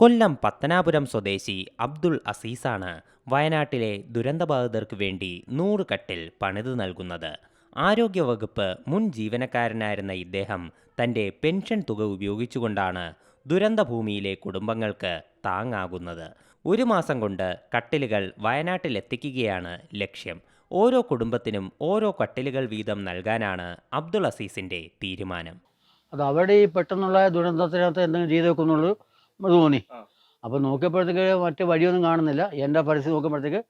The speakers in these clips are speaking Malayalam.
കൊല്ലം പത്തനാപുരം സ്വദേശി അബ്ദുൾ അസീസാണ് വയനാട്ടിലെ ദുരന്തബാധിതർക്ക് വേണ്ടി നൂറ് കട്ടിൽ പണിതു നൽകുന്നത്. ആരോഗ്യവകുപ്പ് മുൻ ജീവനക്കാരനായിരുന്ന ഇദ്ദേഹം തന്റെ പെൻഷൻ തുക ഉപയോഗിച്ചുകൊണ്ടാണ് ദുരന്തഭൂമിയിലെ കുടുംബങ്ങൾക്ക് താങ്ങാകുന്നത്. ഒരു മാസം കൊണ്ട് കട്ടിലുകൾ വയനാട്ടിലെത്തിക്കുകയാണ് ലക്ഷ്യം. ഓരോ കുടുംബത്തിനും ഓരോ കട്ടിലുകൾ വീതം നൽകാനാണ് അബ്ദുൾ അസീസിന്റെ തീരുമാനം. അത് അവിടെ ഈ പെട്ടെന്നുള്ള ദുരന്തത്തിനകത്ത് എന്തെങ്കിലും ചെയ്തു വെക്കുന്നുള്ളൂ? തോന്നി. അപ്പോൾ നോക്കിയപ്പോഴത്തേക്ക് മറ്റു വഴിയൊന്നും കാണുന്നില്ല. എന്റെ പരിസ്ഥിതി നോക്കുമ്പോഴത്തേക്ക്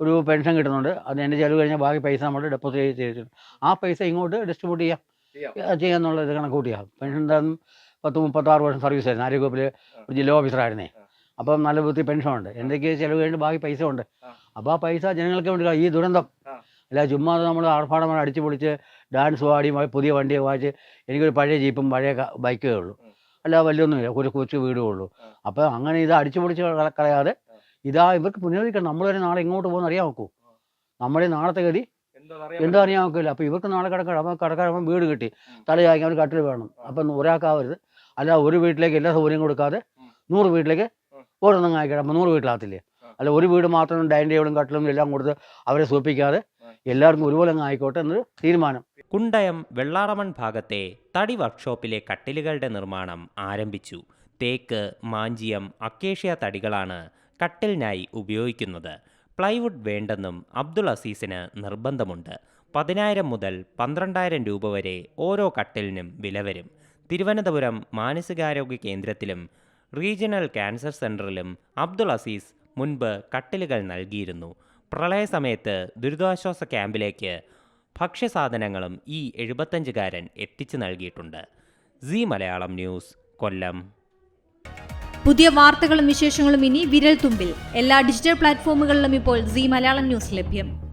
ഒരു പെൻഷൻ കിട്ടുന്നുണ്ട്. അത് എന്റെ ചിലവ് കഴിഞ്ഞാൽ ബാക്കി പൈസ നമ്മൾ ഡെപ്പോസിറ്റ് ചെയ്തിട്ടുണ്ട്. ആ പൈസ ഇങ്ങോട്ട് ഡിസ്ട്രിബ്യൂട്ട് ചെയ്യാം. ചെയ്യാം. എന്നുള്ള ചെയ്യാന്നുള്ള ഇത് കണക്ക് കൂട്ടിയാൽ പെൻഷൻ എന്തായാലും പത്ത് മുപ്പത്താറ് വർഷം സർവീസ് ആയിരുന്നു. ആരോഗ്യവകുപ്പിൽ ഒരു ജില്ലാ ഓഫീസറായിരുന്നേ. അപ്പം നല്ല ബുദ്ധി പെൻഷനുണ്ട് എന്തൊക്കെ ചിലവ് കഴിഞ്ഞ് ബാക്കി പൈസ ഉണ്ട്. അപ്പോൾ ആ പൈസ ജനങ്ങൾക്ക് വേണ്ടി ഈ ദുരന്തം. അല്ല ചുമ്മാ നമ്മൾ ആർഭാടമായി അടിച്ചു പൊളിച്ച് ഡാൻസ് പാടി പുതിയ വണ്ടിയെ വാങ്ങിച്ച് എനിക്കൊരു പഴയ ജീപ്പും പഴയ ബൈക്കേ ഉള്ളൂ. ഉം. അല്ല വലിയൊന്നുമില്ല. ഒരു കൊച്ചു വീടേ ഉള്ളൂ. അപ്പൊ അപ്പോൾ അങ്ങനെ ഇത് അടിച്ചു പൊളിച്ച് കള- കളയാതെ ഇതാ ഇവർക്ക് പുനരുദ്ധരിക്കണം നമ്മൾ വരെ നാളെ ഇങ്ങോട്ട് പോകുന്ന അറിയാൻ നോക്കൂ. നമ്മുടെ നാളത്തെ ഗതി എന്താ അറിയാൻ നോക്കില്ല അപ്പോൾ ഇവർക്ക് നാളെ കിടക്കണം അപ്പോൾ കിടക്കാൻ വീട് കിട്ടി. തലയാക്കി അവർ കട്ടിൽ വേണം. അപ്പം ഒരാൾക്കാവരുത്. അല്ല ഒരു വീട്ടിലേക്ക് എല്ലാ സൗകര്യം കൊടുക്കാതെ. നൂറ് വീട്ടിലേക്ക് ഓരോന്നും ആയിക്കട്ടെ അപ്പൊ നൂറ് വീട്ടിലാകത്തില്ലേ? അല്ല ഒരു വീട് മാത്രം ഡൈനിങ് ടേബിളും കട്ടിലും എല്ലാം കൊടുത്ത് അവരെ സൂപ്പിക്കാതെ എല്ലാവർക്കും ഒരുപോലെ അങ്ങ് ആയിക്കോട്ടെ എന്നൊരു തീരുമാനം. കുണ്ടയം വെള്ളാറമൺ ഭാഗത്തെ തടി വർക്ക്ഷോപ്പിലെ കട്ടിലുകളുടെ നിർമ്മാണം ആരംഭിച്ചു. തേക്ക് മാഞ്ചിയം അക്കേഷ്യ തടികളാണ് കട്ടിലിനായി ഉപയോഗിക്കുന്നത്. പ്ലൈവുഡ് വേണ്ടെന്നും അബ്ദുൾ അസീസിന് നിർബന്ധമുണ്ട്. പതിനായിരം മുതൽ പന്ത്രണ്ടായിരം രൂപ വരെ ഓരോ കട്ടിലിനും വില വരും. തിരുവനന്തപുരം മാനസികാരോഗ്യ കേന്ദ്രത്തിലും റീജിയണൽ ക്യാൻസർ സെന്ററിലും അബ്ദുൾ അസീസ് മുൻപ് കട്ടിലുകൾ നൽകിയിരുന്നു. പ്രളയ പ്രളയസമയത്ത് ദുരിതാശ്വാസ ക്യാമ്പിലേക്ക് ഭക്ഷ്യസാധനങ്ങളും ഈ എഴുപത്തഞ്ചുകാരൻ എത്തിച്ചു നൽകിയിട്ടുണ്ട്. C Malayalam news Kollam. പുതിയ വാർത്തകളും വിശേഷങ്ങളും ഇനി വിരൽ തുമ്പിൽ എല്ലാ ഡിജിറ്റൽ പ്ലാറ്റ്ഫോമുകളിലും ഇപ്പോൾ സി മലയാളം ന്യൂസ് ലഭ്യം.